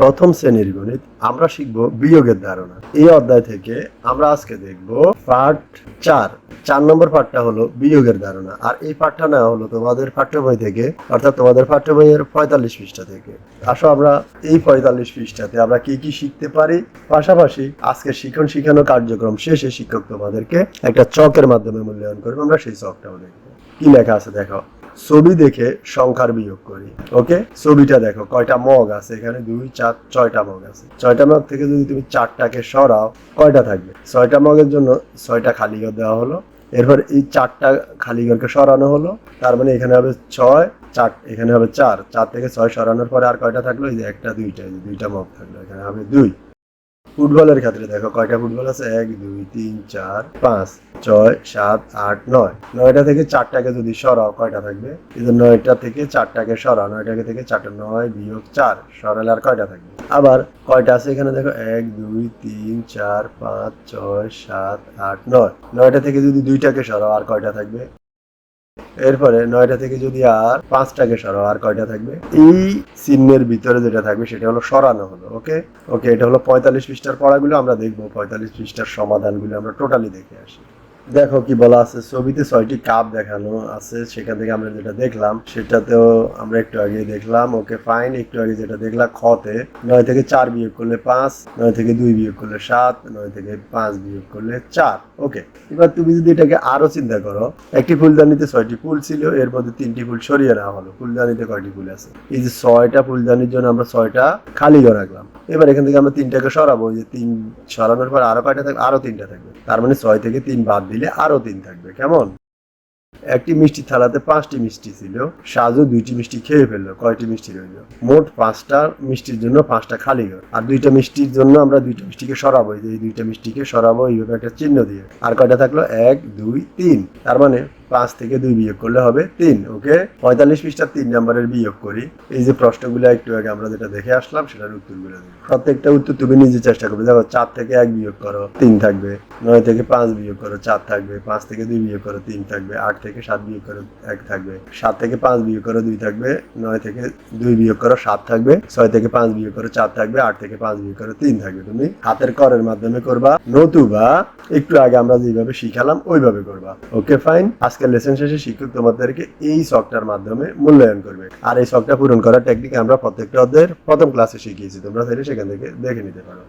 প্রথম শ্রেণির গণিত আমরা শিখব বিয়োগের ধারণা। এই অধ্যায় থেকে আমরা আজকে দেখব পাঠ চার। চার নম্বর পাঠটা হলো বিয়োগের ধারণা। আর এই পাঠটা নেওয়া হলো তোমাদের পাঠ্য বই থেকে, অর্থাৎ তোমাদের পাঠ্য বইয়ের পঁয়তাল্লিশ পৃষ্ঠা থেকে। আসো আমরা এই পঁয়তাল্লিশ পৃষ্ঠাতে আমরা কি কি শিখতে পারি? পাশাপাশি আজকে শিখন শিখানো কার্যক্রম শেষে শিক্ষক তোমাদেরকে একটা চকের মাধ্যমে মূল্যায়ন করবে। আমরা সেই চকটাও দেখব। কি লেখা আছে দেখো ছবি দেখে সংখ্যার বিয়োগ করি ওকে ছবিটা দেখো, কয়টা মগ আছে এখানে? দুই, চার, ছয়টা মগ আছে। ছয়টা মগ থেকে যদি তুমি চারটাকে সরাও, কয়টা থাকবে? ছয়টা মগের জন্য ছয়টা খালি ঘর দেওয়া হলো। এরপর এই চারটা খালি ঘরকে সরানো হলো। তার মানে এখানে হবে ছয়, চার, এখানে হবে চার। চার থেকে ছয় সরানোর পরে আর কয়টা থাকল? এই যে একটা, দুইটা দুইটা মগ থাকল। এখানে হবে দুই। ফুটবলের ক্ষেত্রে দেখো, কয়টা ফুটবল আছে? এক, দুই, তিন, চার, পাঁচ, ছয়, সাত, আট, নয়। নয়টা থেকে চারটাকে যদি সরাও, কয়টা থাকবে? যে নয়টা থেকে চারটাকে সরাও, নয়টাকে থেকে চারটা, নয় বিয়োগ চার, সরালে আর কয়টা থাকবে? আবার কয়টা আছে এখানে দেখো? এক, দুই, তিন, চার, পাঁচ, ছয়, সাত, আট, নয়। নয়টা থেকে যদি দুইটাকে সরাও, আর কয়টা থাকবে? এরপরে নয়টা থেকে যদি আর পাঁচটাকে সরাও আর কয়টা থাকবে? এই চিহ্নের ভিতরে যেটা থাকবে সেটা হলো সরানো হলো ওকে ওকে এটা হলো পঁয়তাল্লিশ পৃষ্ঠার পড়াগুলো, আমরা দেখব পঁয়তাল্লিশ পৃষ্ঠার সমাধানগুলো আমরা টোটালি দেখে আসি। দেখো কি বলা আছে, ছবিতে ছয়টি কাপ দেখানো আছে, সেখান থেকে আমরা যেটা দেখলাম, সেটাতেও আমরা একটু আগে দেখলাম, ওকে ফাইন একটু আগে যেটা দেখলাম খতে নয় থেকে চার বিয়োগ করলে পাঁচ, নয় থেকে দুই বিয়োগ করলে সাত, নয় থেকে পাঁচ বিয়োগ করলে চার। ওকে, এবার তুমি যদি এটাকে আরও চিন্তা করো, একটি ফুলদানিতে ছয়টি ফুল ছিল, এর মধ্যে তিনটি ফুল সরিয়ে নেওয়া হলো, ফুলদানিতে কয়টি ফুল আছে? এই যে ছয়টা ফুলদানির জন্য আমরা ছয়টা খালি করে রাখলাম। এবার এখান থেকে আমরা তিনটাকে সরাবো যে তিন সরানোর পর আরও কয়টা থাকবে আরও তিনটা থাকবে। তার মানে ছয় থেকে তিন বাদ দিলে আরও দিন থাকবে, কেমন? একটি মিষ্টি থালাতে পাঁচটি মিষ্টি ছিল, সাজু দুইটি মিষ্টি খেয়ে ফেলল, কয়টি মিষ্টি রইল? মোট পাঁচটা মিষ্টির জন্য পাঁচটা খালি হল আর দুইটা মিষ্টির জন্য আমরা দুইটা মিষ্টিকে সরাবো এই দুইটা মিষ্টিকে সরাবো, এইভাবে একটা চিহ্ন দিয়ে। আর কয়টা থাকল? এক, দুই, তিন, তার মানে পাঁচ থেকে দুই বিয়োগ করলে হবে তিন, ওকে? পঁয়তাল্লিশ পৃষ্ঠার তিন নম্বরের বিয়োগ করি। এই যে প্রশ্নগুলো একটু আগে আমরা যেটা দেখে আসলাম, সেটার উত্তরগুলো দিই। প্রত্যেকটা উত্তর তুমি নিজে চেষ্টা করবে। দেখো, চার থেকে এক বিয়োগ করো, তিন থাকবে। নয় থেকে পাঁচ বিয়োগ করো, চার থাকবে। পাঁচ থেকে দুই বিয়োগ করো, তিন থাকবে। আট থেকে সাত বিয়োগ করো, এক থাকবে। সাত থেকে পাঁচ বিয়োগ করো, দুই থাকবে। নয় থেকে দুই বিয়োগ করো, সাত থাকবে। ছয় থেকে পাঁচ বিয়োগ করো, চার থাকবে। আট থেকে পাঁচ বিয়োগ করো, তিন থাকবে। তুমি হাতের করের মাধ্যমে করবা, নতুবা একটু আগে আমরা যেভাবে শিখালাম, ওইভাবে করবা। ওকে, ফাইন? আজকের লেসন শেষে শিক্ষক তোমাদেরকে এই শখটার মাধ্যমে মূল্যায়ন করবে। আর এই শখটা পূরণ করার টেকনিক আমরা প্রত্যেকটা অধ্যায়ের প্রথম ক্লাসে শিখিয়েছি। তোমরা চাইলে সেখান থেকে দেখে নিতে পারো।